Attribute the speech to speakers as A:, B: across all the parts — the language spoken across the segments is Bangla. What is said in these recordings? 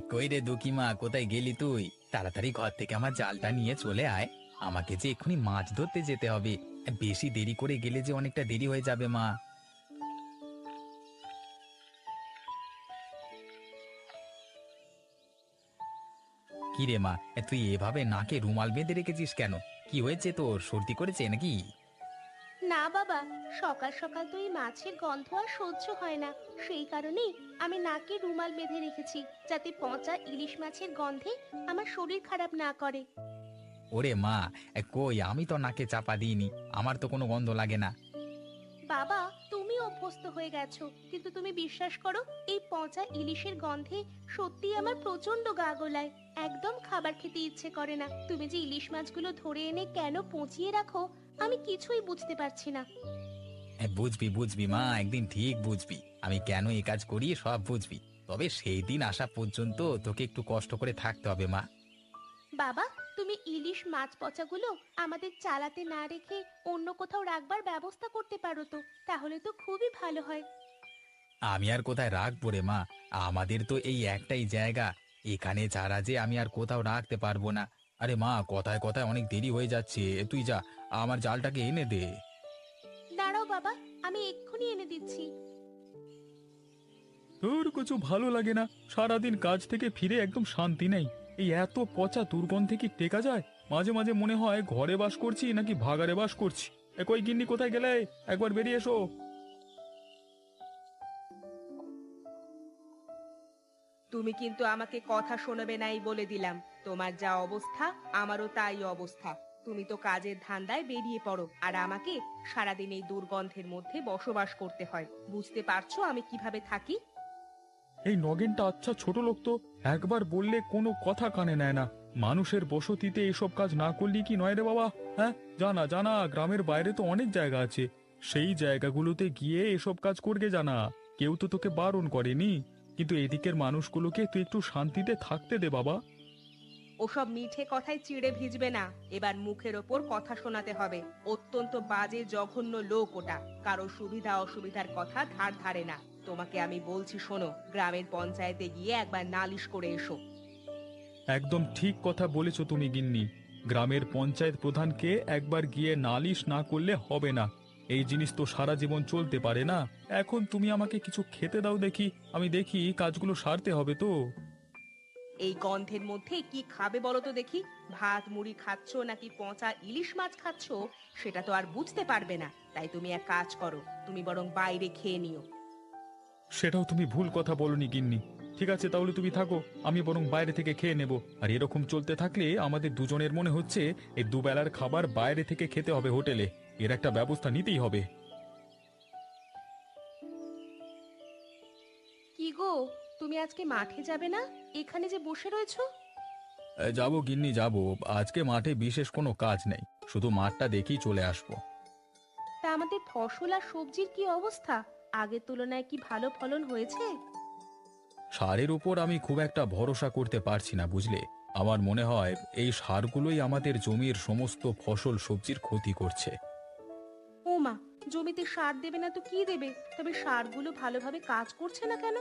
A: কই রে দুকিমা কোথায় গেলি তুই? তাড়াতাড়ি ঘর থেকে আমার জালটা নিয়ে চলে আয়। আমাকে যে এক্ষুনি মাছ ধরতে যেতে হবে। বেশি দেরি করে গেলে যে অনেকটা দেরি হয়ে যাবে, মা। কি রে মা, তুই এভাবে নাকে রুমাল বেঁধে রেখেছিস কেন? কি হয়েছে তোর? সর্দি করেছে নাকি?
B: বাবা সকাল সকাল তো এই মাছের গন্ধ আর সহ্য হয় না। সেই কারণেই আমি নাকে রুমাল বেঁধে রেখেছি যাতে পচা ইলিশ মাছের গন্ধে আমার শরীর খারাপ না করে।
A: ওরে মা এ, কই? আমি তো নাকে চাপা দিইনি আমার তো কোনো গন্ধ লাগে না।
B: বাবা তুমি অভ্যস্ত হয়ে গেছো কিন্তু তুমি বিশ্বাস করো এই পচা ইলিশের গন্ধে সত্যি আমার প্রচণ্ড গা গোলায়। একদম খাবার খেতে ইচ্ছে করে না। তুমি যে ইলিশ মাছগুলো ধরে এনে কেন পচিয়ে রাখো আমি কিছুই বুঝতে পারছি না।
A: বুঝবি বুঝবি মা একদিন ঠিক বুঝবি। আমি কেন এই কাজ করি সব বুঝবি। তবে সেই দিন আসা পর্যন্ত তোকে একটু কষ্ট করে থাকতে হবে মা।
B: বাবা তুমি ইলিশ মাছ পচাগুলো আমাদের চালাতে না রেখে অন্য কোথাও রাখবার ব্যবস্থা করতে পারো তো তাহলে তো খুবই ভালো হয়।
A: আমি আর কোথায় রাখব রে মা? আমাদের তো এই একটাই জায়গা। এখানে ছাড়া যে আমি আর কোথাও রাখতে পারব না। আরে মা কথায় কথায় অনেক দেরি হয়ে যাচ্ছে। তুই যা আমার জালটাকে এনে দে।
B: দাঁড়াও বাবা আমি এক্ষুনি এনে দিচ্ছি।
C: তোর কিছু ভালো লাগে না। সারাদিন কাজ থেকে ফিরে একদম শান্তি নেই। এই এত পচা দুর্গন্ধে কি টেকা যায়? মাঝে মাঝে মনে হয় ঘরে বাস করছি নাকি ভাগারে বাস করছি। এ কই গিন্নি কোথায় গেলে? একবার বেরিয়ে এসো।
D: তুমি কিন্তু আমাকে কথা শোনাবে নাই বলে দিলাম। তোমার যা অবস্থা আমারও তাই অবস্থা। তুমি তো কাজের ধান্দায় বেরিয়ে পড়ো, আর আমাকে সারাদিন এই দুর্গন্ধের মধ্যে বসবাস করতে হয়। বুঝতে পারছ আমি কীভাবে থাকি?
C: এই নগেনটা আচ্ছা ছোট লোক তো, একবার বললে কোনো কথা কানে নেয় না। মানুষের বসতিতে এসব কাজ না করলে কি নয় রে বাবা? হ্যাঁ জানা জানা, গ্রামের বাইরে তো অনেক জায়গা আছে। সেই জায়গাগুলোতে গিয়ে এসব কাজ করবে জানা। কেউ তো তোকে বারণ করেনি। কিন্তু এদিকের মানুষগুলোকে তুই একটু শান্তিতে থাকতে দে বাবা।
D: ওসব মিঠে কথায় চিড়ে ভিজবে না। এবার মুখের ওপর কথা শোনাতে হবে। অত্যন্ত বাজে, জঘন্য লোক ওটা। কারও সুবিধা অসুবিধার কথা ধার ধারে না। তোমাকে আমি বলছি শোনো, গ্রামের পঞ্চায়েতে গিয়ে একবার নালিশ করে এসো।
C: একদম ঠিক কথা বলেছ তুমি, গিন্নি। গ্রামের পঞ্চায়েত প্রধানকে একবার গিয়ে নালিশ না করলে হবে না। এই জিনিস তো সারা জীবন চলতে পারে না। এখন তুমি আমাকে কিছু খেতে দাও দেখি। আমি দেখি কাজগুলো সারতে হবে তো।
D: এই গন্ধের মধ্যে কি খাবে বলো তো দেখি? ভাত মুড়ি খাচ্ছ নাকি পচা ইলিশ মাছ খাচ্ছ? সেটা তো আর বুঝতে পারবে না। তাই তুমি এক কাজ করো তুমি বরং বাইরে খেয়ে নিও।
C: সেটাও তুমি ভুল কথা বলনি গিন্নি। ঠিক আছে তাহলে তুমি থাকো আমি বরং বাইরে থেকে খেয়ে নেব। আর এরকম চলতে থাকলে আমাদের দুজনের মনে হচ্ছে এই দুবেলার খাবার বাইরে থেকে খেতে হবে হোটেলে। এর একটা ব্যবস্থা নিতেই হবে।
B: কি গো? তুমি আজকে মাঠে যাবে না? এখানে যে বসে রয়েছো?
A: যাব গিন্নি যাব। আজকে মাঠে বিশেষ কোনো কাজ নেই। শুধু মাঠটা দেখেই চলে আসব।
B: তা আমাদের ফসল আর সবজির কি অবস্থা? আগের তুলনায় কি ভালো ফলন হয়েছে?
A: সারের উপর আমি খুব একটা ভরসা করতে পারছি না বুঝলে? আমার মনে হয় এই সারগুলোই আমাদের জমির সমস্ত ফসল সবজির ক্ষতি করছে।
B: ও মা জমিতে সার দেবে না তো কি দেবে? তবে সারগুলো ভালোভাবে কাজ করছে না কেন?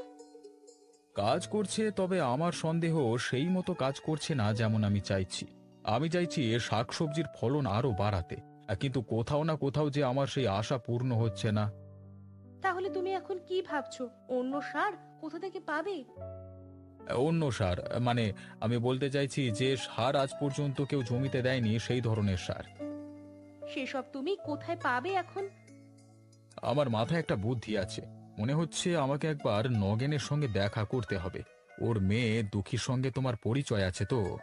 A: কাজ করছে তবে আমার সন্দেহ সেই মতো কাজ করছে না যেমন আমি চাইছি। আমি চাইছি এ শাকসবজির ফলন আরও বাড়াতে কিন্তু কোথাও না কোথাও যে আমার সেই আশা পূর্ণ হচ্ছে না।
B: তাহলে তুমি এখন কি ভাবছ? অন্য সার কোথা থেকে পাবে?
A: অন্য সার মানে আমি বলতে চাইছি যে সার আজ পর্যন্ত কেউ জমিতে দেয়নি সেই ধরনের সার।
B: সেসব তুমি কোথায় পাবে এখন?
A: আমার মাথায় একটা বুদ্ধি আছে। মনে হচ্ছে আমাকে একবার নগেনের সঙ্গে দেখা করতে হবে। ওর মেয়ে দুঃখীর সঙ্গে তোমার পরিচয় আছে তো?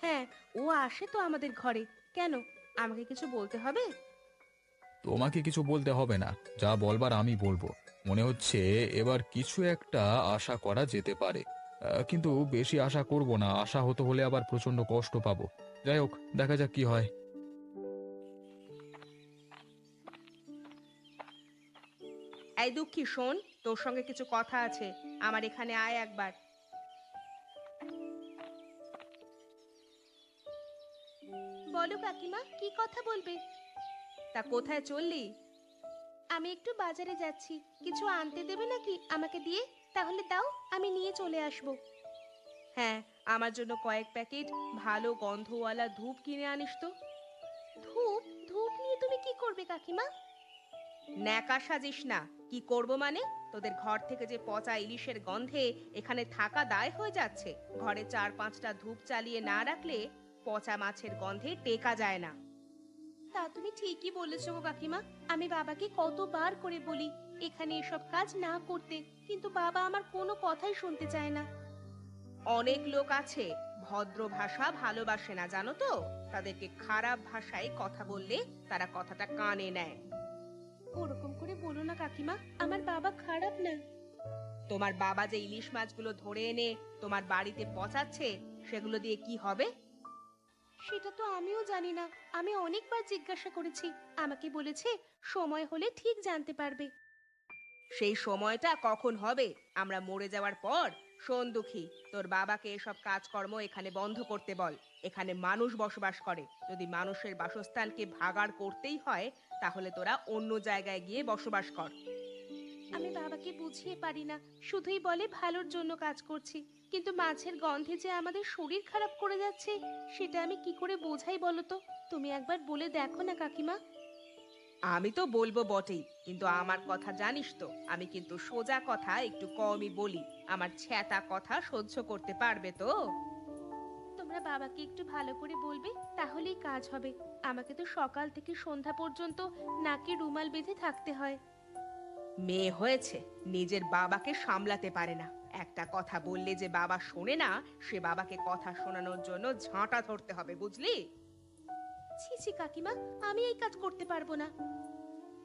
B: হ্যাঁ ও আসে তো আমাদের ঘরে। কেন? আমাকে কিছু বলতে হবে?
A: তোমাকে কিছু বলতে হবে না। যা বলবার আমি বলব। মনে হচ্ছে এবার কিছু একটা আশা করা যেতে পারে। আহ, কিন্তু বেশি আশা করব না। আশা হতে হলে আবার প্রচণ্ড কষ্ট পাবো। যাই হোক দেখা যাক কি হয়।
D: এই দুঃখী শোন তোর সঙ্গে কিছু কথা আছে। আমার এখানে আয় একবার।
B: বলো কাকিমা কি কথা বলবে?
D: তা কোথায় চললি?
B: আমি একটু বাজারে যাচ্ছি। কিছু আনতে দেবে নাকি আমাকে দিয়ে? তাহলে দাও আমি নিয়ে চলে আসব।
D: হ্যাঁ আমার জন্য কয়েক প্যাকেট ভালো গন্ধওয়ালা ধূপ কিনে আনিস তো।
B: ধূপ? ধূপ নিয়ে তুমি কি করবে কাকিমা?
D: ন্যাকা সাজিস না। কি করব মানে? তোদের ঘর থেকে যে পচা ইলিশের গন্ধে এখানে থাকা দায় হয়ে যাচ্ছে। ঘরে চার পাঁচটা ধূপ চালিয়ে না রাখলে পচা মাছের গন্ধে টেকা যায় না।
B: তা তুমি ঠিকই বলেছ গো কাকিমা। আমি বাবাকে কতবার করে বলি এখানে এসব কাজ না করতে। কিন্তু বাবা আমার কোনো কথাই শুনতে চায় না।
D: অনেক লোক আছে ভদ্র ভাষা ভালোবাসে না জানো তো? তাদেরকে খারাপ ভাষায় কথা বললে তারা কথাটা কানে নেয়।
B: ওরকম করে বলো না কাকিমা আমার বাবা খারাপ না।
D: তোমার বাবা যে ইলিশ মাছগুলো ধরে এনে তোমার বাড়িতে পচাচ্ছে সেগুলো দিয়ে কি হবে?
B: সেটা তো আমিও জানি না। আমি অনেকবার জিজ্ঞাসা করেছি। আমাকে বলেছে সময় হলে ঠিক জানতে পারবে।
D: সেই সময়টা কখন হবে? আমরা মরে যাওয়ার পর? শোন দুঃখী তোর বাবাকে এসব কাজকর্ম এখানে বন্ধ করতে বল। এখানে মানুষ বসবাস করে। যদি মানুষের বাসস্থানকে ভাগাড় করতেই হয় তাহলে তোরা অন্য জায়গায় গিয়ে বসবাস কর।
B: আমি বাবাকে বুঝিয়ে পারি না শুধুই বলে ভালোর জন্য কাজ করছি। কিন্তু মাছের গন্ধে যে আমাদের শরীর খারাপ করে যাচ্ছে সেটা আমি কি করে বোঝাই বলো তো? তুমি একবার বলে দেখো না কাকিমা।
D: আমি তো বলব বটেই কিন্তু আমার কথা জানিস তো আমি কিন্তু সোজা কথা একটু কমই বলি। আমার ছ্যাতা কথা সহ্য করতে পারবে তো?
B: তোমরা বাবাকে একটু ভালো করে বলবে তাহলেই কাজ হবে। আমাকে তো সকাল থেকে সন্ধ্যা পর্যন্ত নাকে রুমাল বেঁধে থাকতে হয়।
D: মেয়ে হয়েছে নিজের বাবাকে সামলাতে পারে না। একটা কথা বললে যে বাবা শোনে না সে বাবাকে কথা শোনানোর জন্য ঝাঁটা ধরতে হবে বুঝলি?
B: ছি ছি কাকিমা আমি এই কাজ করতে পারব না।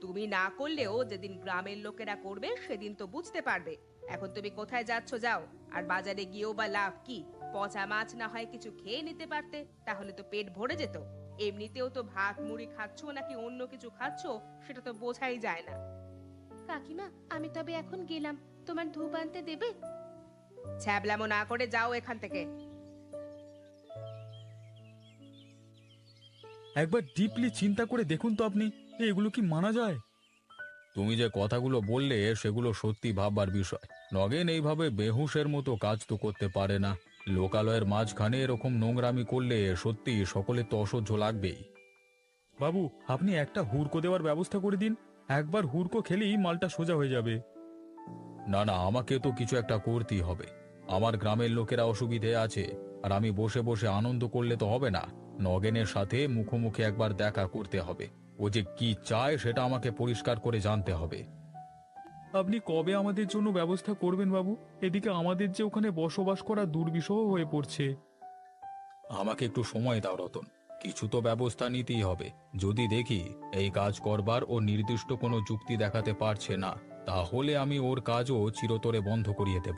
D: তুমি না করলেও যেদিন গ্রামের লোকেরা করবে সেদিন তো বুঝতে পারবে। এখন তুমি কোথায় যাচ্ছ যাও আর বাজারে গিয়েও বা লাভ কি? পচা মাছ না হয় কিছু খেয়ে নিতে পারতে তাহলে তো পেট ভরে যেত। এমনিতেও তো ভাত মুড়ি খাচ্ছ নাকি অন্য কিছু খাচ্ছ সেটা তো বোঝাই যায় না।
B: কাকিমা আমি তবে এখন গেলাম। তোমার ধূপ আনতে দেবে?
D: ছ্যাবলামো না করে যাও এখান থেকে।
C: একবার ডিপলি চিন্তা করে দেখুন তো আপনি এগুলো কি মানা যায়?
A: তুমি যে কথাগুলো বললে সেগুলো সত্যি ভাববার বিষয়। নগেন এইভাবে বেহুশের মতো কাজ তো করতে পারে না। লোকালয়ের মাঝখানে এরকম নোংরামি করলে সত্যি সকলে তো অসহ্য লাগবেই।
C: বাবু আপনি একটা হুড়কো দেওয়ার ব্যবস্থা করে দিন। একবার হুড়কো খেলেই মালটা সোজা হয়ে যাবে।
A: না না আমাকে তো কিছু একটা করতেই হবে। আমার গ্রামের লোকেরা অসুবিধে আছে আর আমি বসে বসে আনন্দ করলে তো হবে না। নগেনের সাথে মুখোমুখি একবার দেখা করতে হবে। ও যে কি চায় সেটা আমাকে পরিষ্কার করে জানতে হবে।
C: আপনি কবে আমাদের জন্য ব্যবস্থা করবেন বাবু? এদিকে আমাদের যে ওখানে বসবাস করা দুর্বিষহ হয়ে পড়ছে।
A: আমাকে একটু সময় দাও রতন। কিছু তো ব্যবস্থা নিতেই হবে। যদি দেখি এই কাজ করবার ও নির্দিষ্ট কোনো যুক্তি দেখাতে পারছে না তাহলে আমি ওর কাজও চিরতরে বন্ধ করিয়ে দেব।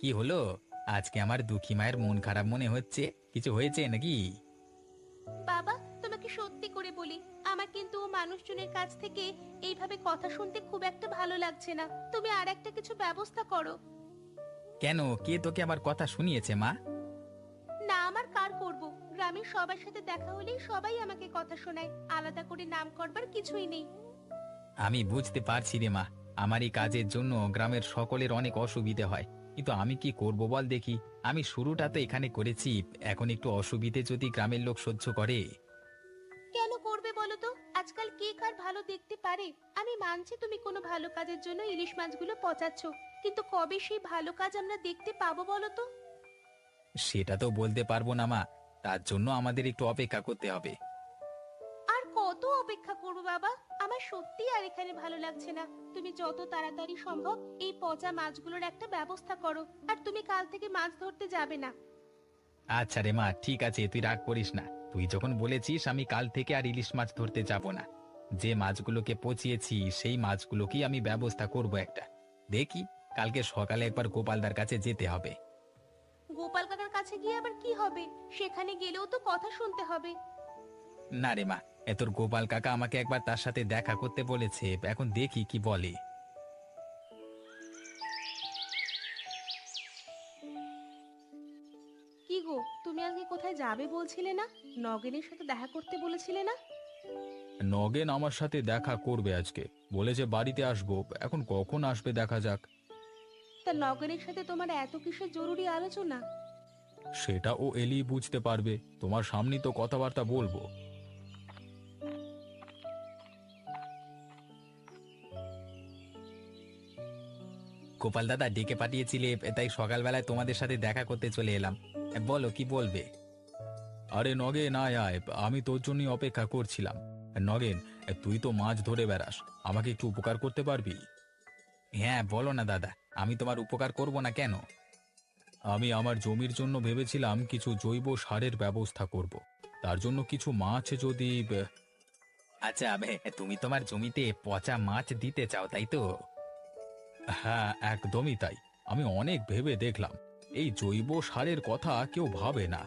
E: কি হলো? আজকে আমার দুঃখী মায়ের মন খারাপ মনে হচ্ছে। কিছু হয়েছে নাকি?
B: বাবা তোমাকে সত্যি করে বলি আমার কিন্তু ও মানুষজনের কাছ থেকে এইভাবে কথা শুনতে খুব একটা ভালো লাগছে না। তুমি আর একটা কিছু ব্যবস্থা করো।
E: কেন? কে তোকে আমার কথা শুনিয়েছে মা?
B: না আমার কার করব? গ্রামের সবার সাথে দেখা হলেই সবাই আমাকে কথা শোনায়। আলাদা করে নাম করবার কিছুই নেই।
E: আমি বুঝতে পারছি রে মা আমার এই কাজের জন্য গ্রামের সকলের অনেক অসুবিধে হয়। কিন্তু আমি কি করব বল দেখি। আমি শুরুটা তো এখানে করেছি এখন একটু অসুবিধে যদি গ্রামের লোক সহ্য করে।
B: কেন করবে বলো তো? আজকাল কে কার ভালো দেখতে পারে? আমি মানছি তুমি কোনো ভালো কাজের জন্য ইলিশ মাছগুলো পচাচ্ছ কিন্তু কবে সেই ভালো কাজ আমরা দেখতে পাবো বলো তো?
E: সেটা তো বলতে পারব না মা তার জন্য আমাদের একটু অপেক্ষা করতে হবে।
B: কত অপেক্ষা করব বাবা? আমার সত্যি আর এখানে ভালো লাগছে না। তুমি যত তাড়াতাড়ি সম্ভব এই পচা মাছগুলোর একটা ব্যবস্থা করো আর তুমি কাল থেকে মাছ ধরতে যাবে না।
E: আচ্ছা রে মা ঠিক আছে তুই রাগ করিস না। তুই যখন বলেছিস আমি কাল থেকে আর ইলিশ মাছ ধরতে যাব না। যে মাছগুলোকে পচিয়েছি সেই মাছগুলোকেই আমি ব্যবস্থা করব একটা। দেখি কালকে সকালে একবার গোপালদার কাছে যেতে হবে।
B: গোপাল কাকার কাছে গিয়ে আবার কি হবে? সেখানে গেলেও তো কথা শুনতে হবে।
E: না রে মা এ তোর গোপাল কাকা আমাকে একবার তার সাথে দেখা করতে বলেছে এখন দেখি কি বলে।
B: কি গো তুমি আজকে কোথায় যাবে বলছিলে না? নগেনের সাথে দেখা করতে বলেছিলে না?
A: নগেন আমার সাথে দেখা করবে আজকে বলেছে বাড়িতে আসব এখন কখন আসবে দেখা যাক।
B: তা নগেনের সাথে তোমার এত কিসের জরুরি আলোচনা?
A: সেটা ও এলি বুঝতে পারবে তোমার সামনেই তো কথাবার্তা বলব।
E: গোপাল দাদা ডেকে পাঠিয়েছিলে, তাই সকালবেলায় তোমাদের সাথে দেখা করতে চলে এলাম। বলো, কি বলবে?
A: আরে নগেন, আয় আয়, আমি তোর জন্যই অপেক্ষা করছিলাম। নগেন, তুই তো মাছ ধরে বেড়াস, আমাকে একটু উপকার করতে পারবি?
E: হ্যাঁ বলো না দাদা, আমি তোমার উপকার করব না কেন?
A: আমি আমার জমির জন্য ভেবেছিলাম কিছু জৈব সারের ব্যবস্থা করব। তার জন্য কিছু মাছ যদি
E: আচ্ছা তুমি তোমার জমিতে পচা মাছ দিতে চাও, তাই তো?
A: হ্যাঁ একদমই তাই। আমি অনেক ভেবে দেখলাম। এই জৈব সারের কথা কেউ ভাবে না।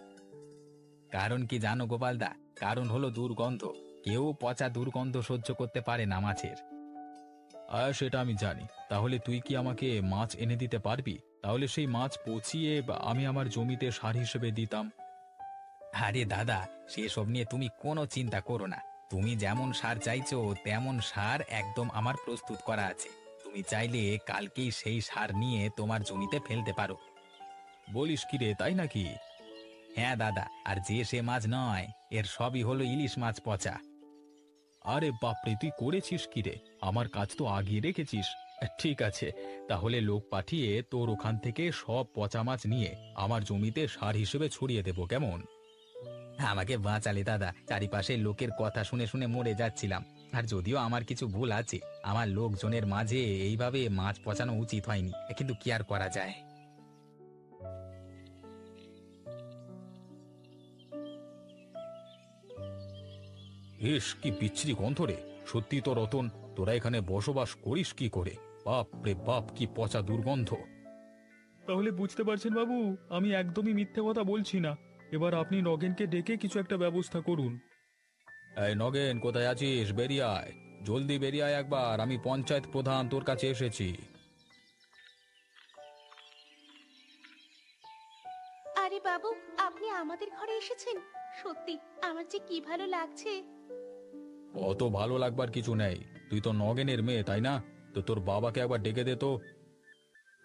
E: কারণ কি জানো গোপালদা কারণ হলো দুর্গন্ধ। কেউ পচা দুর্গন্ধ সহ্য করতে পারে না মাছের।
A: সেটা আমি জানি। তাহলে তুই কি আমাকে মাছ এনে দিতে পারবি? তাহলে সেই মাছ পচিয়ে বা আমি আমার জমিতে সার হিসেবে দিতাম।
E: আরে দাদা, সেসব নিয়ে তুমি কোনো চিন্তা করো না। তুমি যেমন সার চাইছো, তেমন সার একদম আমার প্রস্তুত করা আছে। তুমি চাইলে কালকেই সেই সার নিয়ে তোমার জমিতে ফেলতে পারো।
A: বলিস কি রে, তাই নাকি?
E: হ্যাঁ দাদা, আর যে সে মাছ নয়, এর সবই হলো ইলিশ মাছ পচা।
A: আরে বাপরে, তুই করেছিস কি রে? আমার কাজ তো আগিয়ে রেখেছিস। ঠিক আছে, তাহলে লোক পাঠিয়ে তোর ওখান থেকে সব পচা মাছ নিয়ে আমার জমিতে সার হিসেবে ছড়িয়ে দেবো, কেমন?
E: আমাকে বাঁচালে দাদা চারিপাশে লোকের কথা শুনে শুনে মরে যাচ্ছিলাম। আর যদিও আমার কিছু ভুল আছে আমার লোকজনের মাঝে এইভাবে মাছ পচানো উচিত হয়নি কিন্তু কি আর করা যায়?
A: ইস কি বিচ্ছিরি গন্ধ রে। সত্যি তো রতন তোরা এখানে বসবাস করিস কি করে? বাপ রে বাপ কি পচা দুর্গন্ধ।
C: তাহলে বুঝতে পারছেন বাবু আমি একদমই মিথ্যে কথা বলছি না। এবার আপনি নগেনকে ডেকে কিছু একটা ব্যবস্থা করুন।
A: এই নগেন কোথায় আছিস? বেরিয়ে আয় জলদি বেরিয়ে আয় একবার। আমি পঞ্চায়েত প্রধান তোর কাছে এসেছি।
B: আরে বাবু আপনি আমাদের ঘরে এসেছেন? সত্যি আমার যে কি ভালো লাগছে।
A: অত ভালো লাগবার কিছু নেই। তুই তো নগেনের মেয়ে তাই না? তো তোর বাবাকে একবার ডেকে দে তো।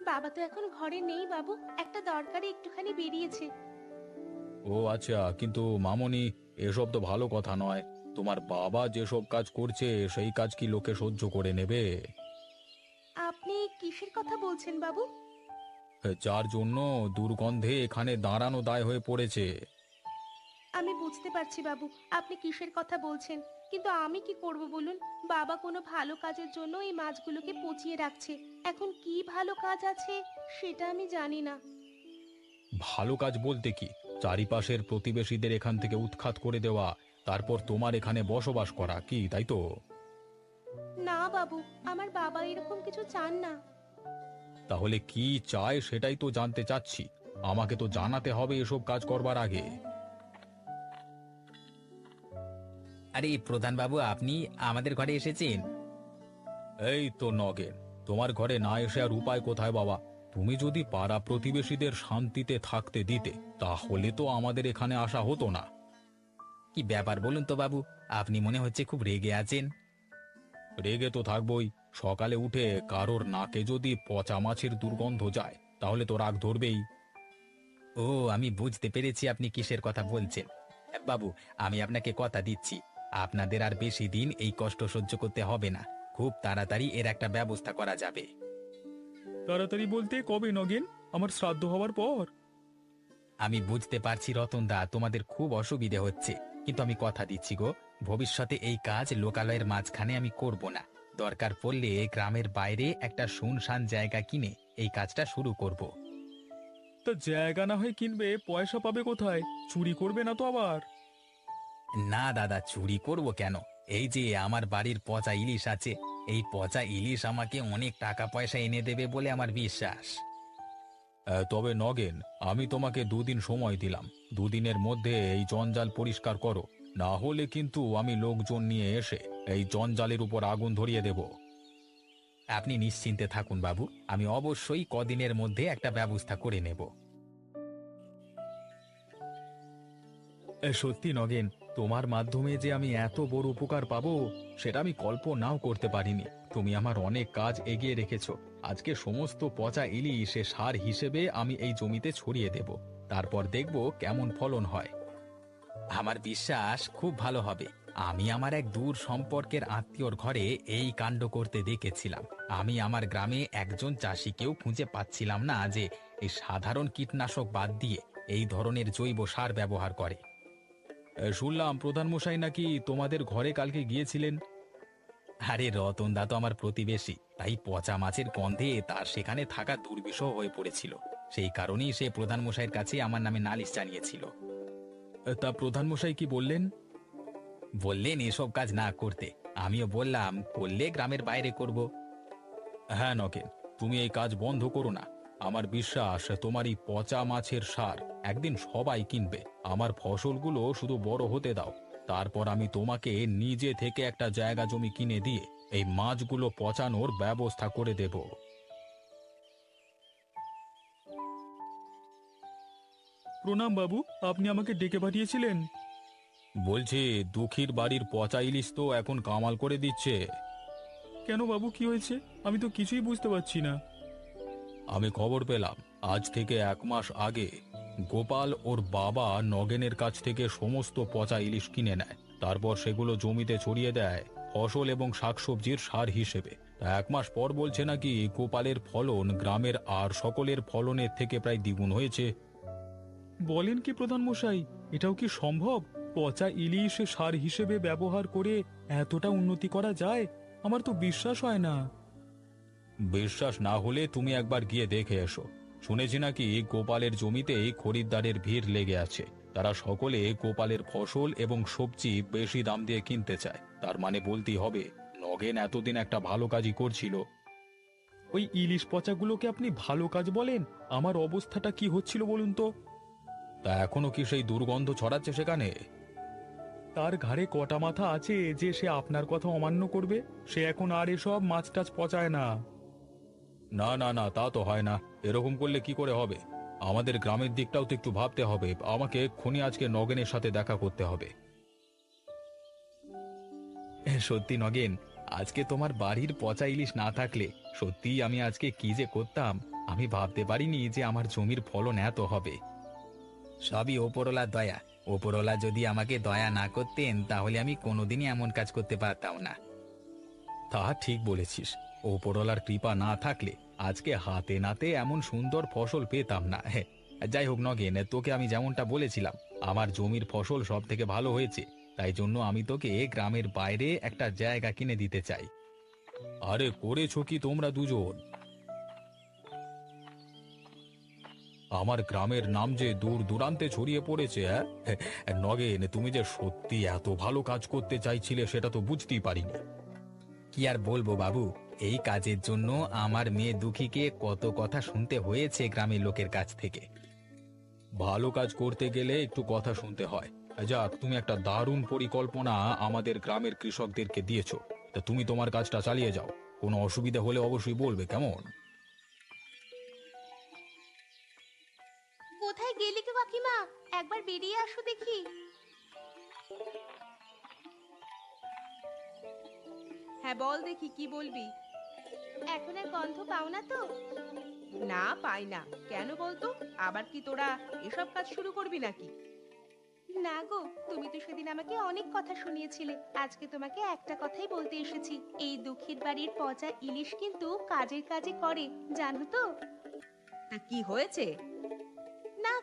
B: বাবা তো এখন ঘরে নেই বাবু একটা দরকারে একটুখানি বেরিয়েছে।
A: ও আচ্ছা কিন্তু মামনি এসব তো ভালো কথা নয়। তোমার বাবা যেসব কাজ করছে সেই কাজ কি লোকে সহ্য করে নেবে?
B: আপনি কিসের কথা বলছেন বাবু?
A: যার জন্য দুর্গন্ধে এখানে দাঁড়ানো দায় হয়ে পড়েছে।
B: আমি বুঝতে পারছি বাবু আপনি কিসের কথা বলছেন? কিন্তু আমি কি করব বলুন? বাবা কোনো ভালো কাজের জন্য এই মাছগুলোকে পচিয়ে রাখছে। এখন কি ভালো কাজ আছে সেটা আমি জানি না।
A: ভালো কাজ বলতে কি? চারিপাশের প্রতিবেশীদের এখান থেকে উৎখাত করে দেওয়া তারপর তোমার এখানে বসবাস করা কি তাই তো?
B: না বাবু আমার বাবা এরকম কিছু চান না।
A: তাহলে কি চায় সেটাই তো জানতে চাচ্ছি। আমাকে তো জানাতে হবে এসব কাজ করবার আগে।
E: আরে প্রধান বাবু আপনি আমাদের ঘরে এসেছেন?
A: এই তো নগেন তোমার ঘরে না এসে আর উপায় কোথায় বাবা? তুমি যদি পাড়া প্রতিবেশীদের শান্তিতে থাকতে দিতে তাহলে তো আমাদের এখানে আসা হতো না।
E: কি ব্যাপার বলুন তো বাবু? আপনি মনে হচ্ছে খুব রেগে আছেন।
A: রেগে তো থাকবই। সকালে উঠে কারোর নাকে যদি পচা মাছের দুর্গন্ধ যায় তাহলে তো রাগ ধরবেই।
E: ও আমি বুঝতে পেরেছি আপনি কিসের কথা বলছেন। বাবু আমি আপনাকে কথা দিচ্ছি। আপনাদের আর বেশি দিন এই কষ্ট সহ্য করতে হবে না। খুব তাড়াতাড়ি এর একটা ব্যবস্থা করা যাবে।
C: তাড়াতাড়ি বলতে কবে নগেন? আমার শ্রাদ্ধ হওয়ার পর।
E: আমি বুঝতে পারছি রতনদা তোমাদের খুব অসুবিধে হচ্ছে। কিন্তু আমি কথা দিচ্ছি গো ভবিষ্যতে এই কাজ লোকালয়ের মাঝখানে আমি করব না। দরকার পড়লে গ্রামের বাইরে একটা শুনশান জায়গা কিনে এই কাজটা শুরু করব।
C: তা জায়গা না হয় কিনবে পয়সা পাবে কোথায়? চুরি করবে না তো আবার?
E: না দাদা চুরি করব কেন? এই যে আমার বাড়ির পচা ইলিশ আছে এই পচা ইলিশ আমাকে অনেক টাকা পয়সা এনে দেবে বলে আমার বিশ্বাস।
A: তবে নগেন, আমি তোমাকে দুদিন সময় দিলাম। দুদিনের মধ্যে এই জঞ্জাল পরিষ্কার করো। না হলে কিন্তু আমি লোকজন নিয়ে এসে এই জঞ্জালের উপর আগুন ধরিয়ে দেব।
E: আপনি নিশ্চিন্তে থাকুন বাবু, আমি অবশ্যই কদিনের মধ্যে একটা ব্যবস্থা করে নেব।
A: সত্যি নগেন, তোমার মাধ্যমে যে আমি এত বড় উপকার পাবো, সেটা আমি কল্পনাও করতে পারিনি। তুমি আমার অনেক কাজ এগিয়ে রেখেছ। আজকে সমস্ত পচা ইলিশে সার হিসেবে আমি এই জমিতে ছড়িয়ে দেব। তারপর দেখব কেমন ফলন হয়।
F: আমার বিশ্বাস খুব ভালো হবে। আমি আমার এক দূর সম্পর্কের আত্মীয়র ঘরে এই কাণ্ড করতে দেখেছিলাম। আমি আমার গ্রামে একজন চাষিকেও খুঁজে পাচ্ছিলাম না যে এই সাধারণ কীটনাশক বাদ দিয়ে এই ধরনের জৈব সার ব্যবহার করে।
A: শুনলাম প্রধানমশাই নাকি তোমাদের ঘরে কালকে গিয়েছিলেন?
F: আরে রতনদা তো আমার প্রতিবেশী। তাই পচা মাছের গন্ধে তার সেখানে থাকা দুর্বিষহ হয়ে পড়েছিল। সেই কারণেই সে প্রধান মশাইয়ের কাছে আমার নামে নালিশ জানিয়েছিল।
A: তা প্রধানমশাই কি বললেন?
F: বললেন, এসব কাজ না করতে। আমিও বললাম, করলে গ্রামের বাইরে করব।
A: হ্যাঁ নকেন, তুমি এই কাজ বন্ধ করো না। আমার বিশ্বাস তোমার এই পচা মাছের সার একদিন সবাই কিনবে। আমার ফসলগুলো শুধু বড় হতে দাও। তারপর আমি তোমাকে নিজে থেকে একটা জায়গা জমি কিনে দিয়ে এই মাছগুলো পচানোর ব্যবস্থা করে দেব। প্রণাম বাবু আপনি আমাকে ডেকে পাঠিয়েছিলেন। বলছি দুঃখীর বাড়ির পচা ইলিশ তো এখন কামাল করে দিচ্ছে। কেন বাবু কি হয়েছে? আমি তো কিছুই বুঝতে পারছি না। আমি খবর পেলাম আজ থেকে এক মাস আগে গোপাল ওর বাবা নগেনের কাছ থেকে সমস্ত পচা ইলিশ কিনে নেয়। তারপর সেগুলো জমিতে ছড়িয়ে দেয় ফসল এবং শাকসবজির সার হিসেবে। তা এক মাস পর বলছে নাকি গোপালের ফলন গ্রামের আর সকলের ফলনের থেকে প্রায় দ্বিগুণ হয়েছে। বলেন কি প্রধান মশাই এটাও কি সম্ভব? পচা ইলিশ সার হিসেবে ব্যবহার করে এতটা উন্নতি করা যায়? আমার তো বিশ্বাস হয় না। বিশ্বাস না হলে তুমি একবার গিয়ে দেখে এসো। শুনেছি নাকি গোপালের জমিতেই খরিদ্দারের ভিড় লেগে আছে। তারা সকলে গোপালের ফসল এবং সবজি বেশি দাম দিয়ে কিনতে চায়। তার মানে বলতেই হবে নগেন এতদিন একটা ভালো কাজই করছিল। ওই ইলিশ পচাগুলোকে আপনি ভালো কাজ বলেন আমার অবস্থাটা কি হচ্ছিল বলুন তো? তা এখনও কি সেই দুর্গন্ধ ছড়াচ্ছে সেখানে? তার ঘাড়ে কটা মাথা আছে যে সে আপনার কথা অমান্য করবে সে এখন আর এসব মাছ টাছ পচায় না। না না না, তা তো হয় না। এরকম করলে কি করে হবে? আমাদের গ্রামের দিকটাও তো একটু ভাবতে হবে। আমাকে এক্ষুনি আজকে নগেনের সাথে দেখা করতে হবে। সত্যি নগেন, আজকে তোমার বাড়ির পচা ইলিশ না থাকলে সত্যিই আমি আজকে কি যে করতাম, আমি ভাবতে পারিনি যে আমার জমির ফলন এত হবে।
F: সবই ওপরওয়ালার দয়া। ওপরওয়ালা যদি আমাকে দয়া না করতেন, তাহলে আমি কোনোদিনই এমন কাজ করতে পারতাম না।
A: তা ঠিক বলেছিস। ওপরওয়ালার কৃপা না থাকলে আজকে হাতে নাতে এমন সুন্দর ফসল পেতাম না। হ্যাঁ যাই হোক নগেন, তোকে আমি যেমনটা বলেছিলাম, আমার জমির ফসল সব থেকে ভালো হয়েছে, তাই জন্য আমি তোকে গ্রামের বাইরে একটা জায়গা কিনে দিতে চাই। আরে, করেছ কি তোমরা দুজন? আমার গ্রামের নাম যে দূর দূরান্তে ছড়িয়ে পড়েছে হ্যাঁ? নগেন, তুমি যে সত্যি এত ভালো কাজ করতে চাইছিলে, সেটা তো বুঝতেই পারিনি।
F: কি আর বলব বাবু? এই কাজের জন্য আমার মেয়ে দুঃখীকে কত কথা শুনতে হয়েছে গ্রামের লোকের কাছ থেকে।
A: ভালো কাজ করতে গেলে একটু কথা শুনতে হয়। যাক তুমি একটা দারুণ পরিকল্পনা আমাদের গ্রামের কৃষকদেরকে দিয়েছ। তা তুমি তোমার কাজটা চালিয়ে যাও। কোনো অসুবিধা হলে অবশ্যই বলবে কেমন?
B: কোথায় গেলি কি কাকিমা? একবার বেরিয়ে আসো দেখি।
D: হ্যাঁ বল দেখি কি বলবি।
B: এখন আর গন্ধ পাও না তো?
D: না পাই না। কেন বলতো? আবার কি তোরা এসব কাজ শুরু করবি নাকি?
B: না গো তুমি তো সেদিন আমাকে অনেক কথা শুনিয়েছিলে। আজকে তোমাকে একটা কথাই বলতে এসেছি। এই দুঃখীর বাড়ির পচা ইলিশ কিন্তু কাজের কাজে করে জানো তো?
D: তা কি হয়েছে?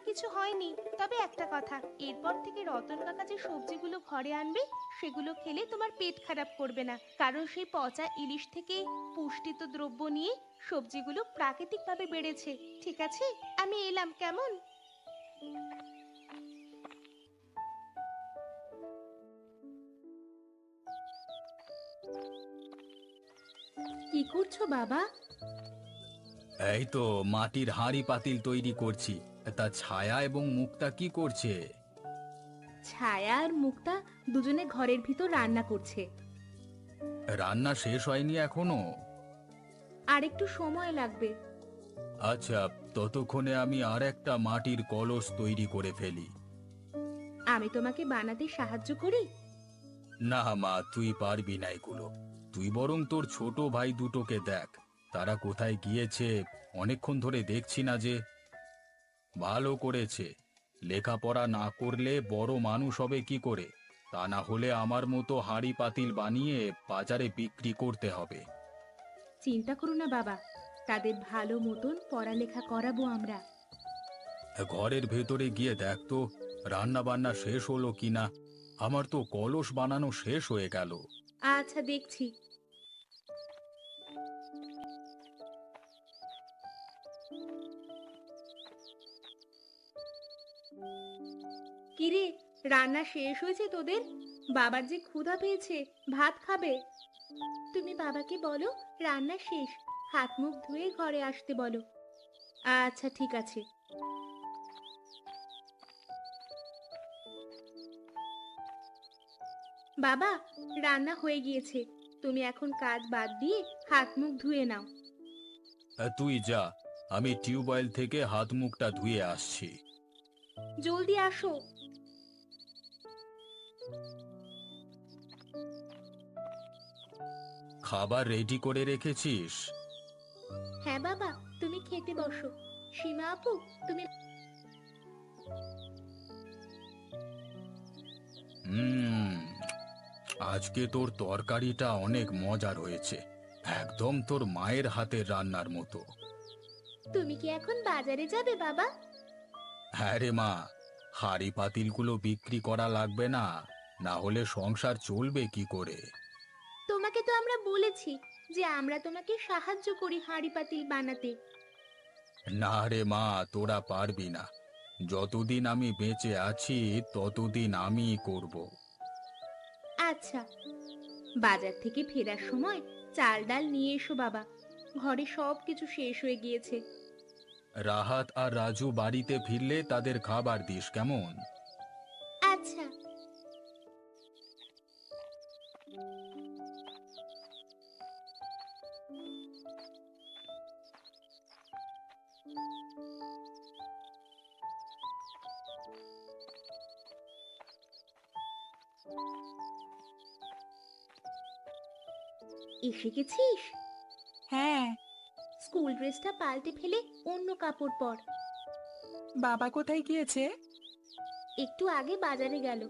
B: কিছু হয়নি। তবে একটা কথা, এরপর থেকে রতন কাকা যে সবজিগুলো ঘরে আনবে, সেগুলো খেলে তোমার পেট খারাপ করবে না। কারণ সেই পচা ইলিশ থেকে পুষ্টিত দ্রব্য নিয়ে সবজিগুলো প্রাকৃতিকভাবে বেড়েছে। ঠিক আছে? আমি এলাম, কেমন? কি করছ বাবা?
A: এই তো মাটির হাঁড়ি পাতিল তৈরি করছি। তা ছায়া এবং মুক্তা কি করছে?
B: ছায়া আর মুক্তা দুজনে ঘরের ভিতর রান্না করছে।
A: রান্না শেষ হয়নি এখনও?
B: আর একটু সময় লাগবে।
A: আচ্ছা ততক্ষণে আমি আর একটা মাটির কলস তৈরি করে ফেলি।
B: আমি তোমাকে বানাতে সাহায্য করি?
A: না মা তুই পারবি না এগুলো। তুই বরং তোর ছোট ভাই দুটোকে দেখ। তারা কোথায় গিয়েছে অনেকক্ষণ ধরে দেখছি না যে ভালো করেছে। লেখাপড়া না করলে বড় মানুষ হবে কি করে? তা না হলে আমার মতো হাঁড়ি পাতিল বানিয়ে বাজারে বিক্রি করতে হবে।
B: চিন্তা করো না বাবা তাদের ভালো মতন পড়ালেখা করাবো আমরা।
A: ঘরের ভেতরে গিয়ে দেখ তো রান্না বান্না শেষ হলো কিনা? আমার তো কলস বানানো শেষ হয়ে গেল।
B: আচ্ছা দেখছি। কিরে, রান্না শেষ হয়েছে তোদের? বাবার যে ক্ষুধা পেয়েছে, ভাত খাবে? তুমি বাবাকে বলো, রান্না শেষ। হাত মুখ ধুয়ে ঘরে আসতে বলো। আচ্ছা ঠিক আছে। বাবা, রান্না হয়ে গিয়েছে। তুমি এখন কাজ বাদ দিয়ে হাত মুখ ধুয়ে নাও।
A: তুই যা। আমি টিউবওয়েল থেকে হাত মুখটা ধুয়ে আসছি।
B: জলদি আসো।
A: খাবার রেডি করে রেখেছিস?
B: হ্যাঁ বাবা তুমি খেতে বসো। সীমা আপু তুমি
A: হুম আজকে তোর তরকারিটা অনেক মজার হয়েছে। একদম তোর মায়ের হাতের রান্নার মতো।
B: তুমি কি এখন বাজারে যাবে বাবা?
A: হ্যাঁ রে মা হাড়ি পাতিলগুলো বিক্রি করা লাগবে না না হলে সংসার চলবে কি করে?
B: তোমাকে তো আমরা বলেছি যে আমরা তোমাকে সাহায্য করি হাঁড়ি পাতিল বানাতে।
A: না রে মা তোরা পারবি না। যতদিন আমি বেঁচে আছি ততদিন আমিই করব।
B: আচ্ছা বাজার থেকে ফেরার সময় চাল ডাল নিয়ে এসো বাবা। ঘরে সব কিছু শেষ হয়ে গিয়েছে।
A: রাহাত আর রাজু বাড়িতে ফিরলে তাদের খাবার দিস কেমন?
B: আচ্ছা। এসে গেছিস
G: হ্যাঁ।
B: স্কুল ড্রেসটা পাল্টে ফেলে অন্য কাপড় পর।
G: বাবা কোথায় গিয়েছে?
B: একটু আগে বাজারে গেল।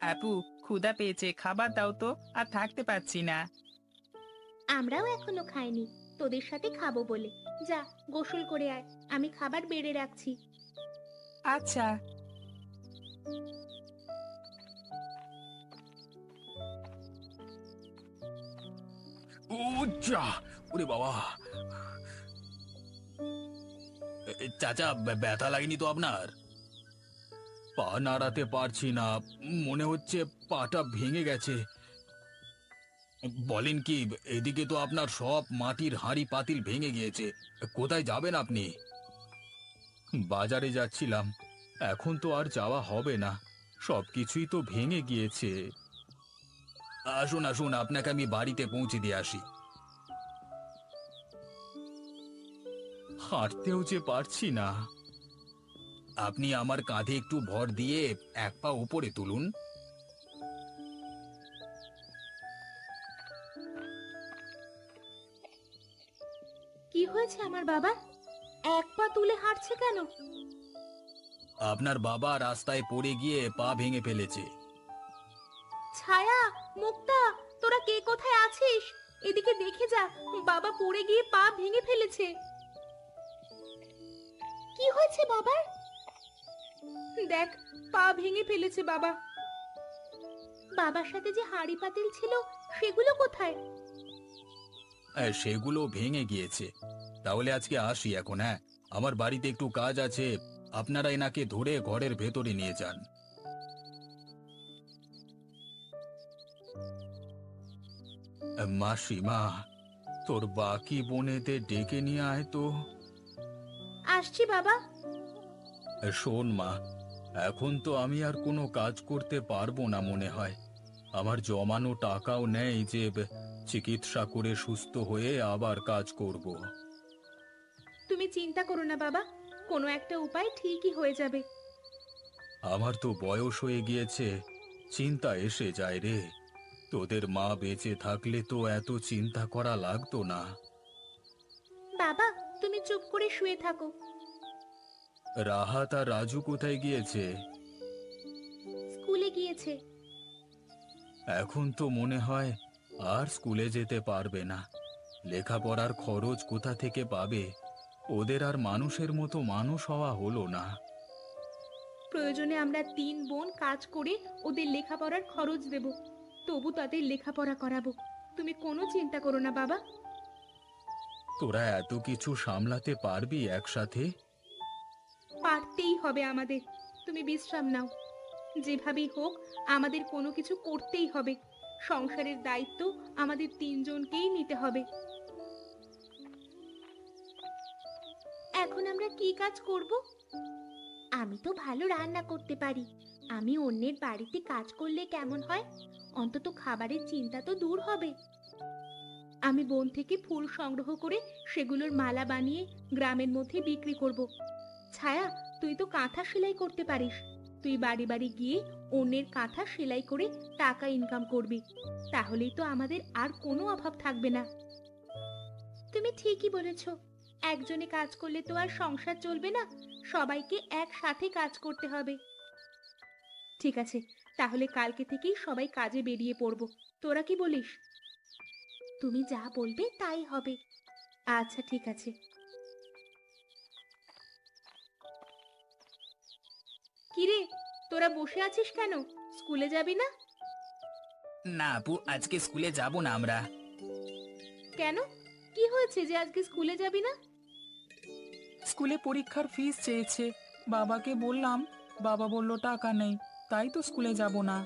G: আপু ক্ষুধা পেয়েছে খাবার দাও তো আর থাকতে পারছি না।
B: আমরাও এখনও খাইনি তোদের সাথে খাব বলে। যা গোসল করে আয় আমি খাবার বেড়ে রাখছি।
G: আচ্ছা।
A: ও যা ওরে বাবা চাচা ব্যথা লাগেনি তো আপনার? পা নাড়াতে পারছি না। মনে হচ্ছে পাটা ভেঙে গেছে। বলেন কি, এদিকে তো আপনার সব মাটির হাঁড়ি পাতিল ভেঙে গিয়েছে। কোথায় যাবেন আপনি? বাজারে যাচ্ছিলাম। এখন তো আর যাওয়া হবে না। সব কিছুই তো ভেঙে গিয়েছে। আসুন আসুন, আপনাকে আমি বাড়িতে পৌঁছে দিয়ে আসি। হাঁটতেও যে পারছি না। আপনি আমার কাঁধে একটু ভর দিয়ে এক পা উপরে তুলুন।
B: কি হয়েছে আমার বাবা? এক পা তুলে হাঁটছে কেন?
A: আপনার বাবা রাস্তায় পড়ে গিয়ে পা ভেঙে ফেলেছে।
B: ছায়া মুক্তা তোরা কে কোথায় আছিস? এদিকে দেখে যা বাবা পড়ে গিয়ে পা ভেঙে ফেলেছে। কি হয়েছে বাবার দেখ পা ভেঙে ফেলেছে বাবা। বাবার সাথে যে হাঁড়ি পাতিল ছিল সেগুলো কোথায়?
A: আহ, সেগুলো ভেঙে গিয়েছে। তাহলে আজকে আসি এখন হ্যাঁ? আমার বাড়িতে একটু কাজ আছে আপনারা এনাকে ধরে ঘরের ভেতরে নিয়ে যান। মাসিমা তোর বাকি বোনেদের ডেকে নিয়ে আয় তো।
B: আসছি বাবা।
A: শোন মা এখন তো আমি আর কোনো কাজ করতে পারব না মনে হয়। আমার জমানো টাকাও নেই যে চিকিৎসা করে সুস্থ হয়ে আবার কাজ করব।
B: তুমি চিন্তা করো না বাবা। কোনো একটা উপায় ঠিকই হয়ে যাবে।
A: আমার তো বয়স হয়ে গিয়েছে চিন্তা এসে যায় রে। তোদের মা বেঁচে থাকলে তো এত চিন্তা করা লাগতো না।
B: বাবা তুমি চুপ করে শুয়ে থাকো।
A: রাহাত আর রাজু কোথায় গিয়েছে?
B: স্কুলে গিয়েছে।
A: এখন তো মনে হয় আর স্কুলে যেতে পারবে না। লেখাপড়ার খরচ কোথা থেকে পাবে? ওদের আর মানুষের মতো মানুষ হওয়া হলো না।
B: প্রয়োজনে আমরা তিন বোন কাজ করে ওদের লেখাপড়ার খরচ দেব। তবু তাদের লেখাপড়া করাবো। তুমি কোনো চিন্তা করো না বাবা।
A: তোরা এত কিছু সামলাতে পারবি একসাথে?
B: পারতেই হবে আমাদের। তুমি বিশ্রাম নাও। যেভাবেই হোক, আমাদের কোনো কিছু করতেই হবে। সংসারের দায়িত্ব আমাদের তিনজনকেই নিতে হবে। এখন আমরা কি কাজ করব? আমি তো ভালো রান্না করতে পারি। আমি অন্যের বাড়িতে কাজ করলে কেমন হয়? অন্তত খাবারের চিন্তা তো দূর হবে। আমি বন থেকে ফুল সংগ্রহ করে সেগুলোর মালা বানিয়ে গ্রামের মধ্যে বিক্রি করব। ছায়া, তুই তো কাঁথা সেলাই করতে পারিস। তুই বাড়ি বাড়ি গিয়ে অন্যের কাঁথা সেলাই করে টাকা ইনকাম করবি। তাহলেই তো আমাদের আর কোনো অভাব থাকবে না। তুমি ঠিকই বলেছ। একজনে কাজ করলে তো আর সংসার চলবে না। সবাইকে একসাথে কাজ করতে হবে। ঠিক আছে, তাহলে কালকে থেকেই সবাই কাজে বেরিয়ে পড়ব। তোরা কি বলিস? তুমি যা বলবে তাই হবে। আচ্ছা ঠিক আছে। কিরে তোরা বসে আছিস কেন? স্কুলে যাবি না?
E: না আপু আজকে স্কুলে যাব না আমরা।
B: কেন? কি হয়েছে যে আজকে স্কুলে যাবি না?
G: স্কুলে পরীক্ষার ফিস চেয়েছে। বাবাকে বললাম বাবা বলল টাকা নেই তাই তো স্কুলে যাব না।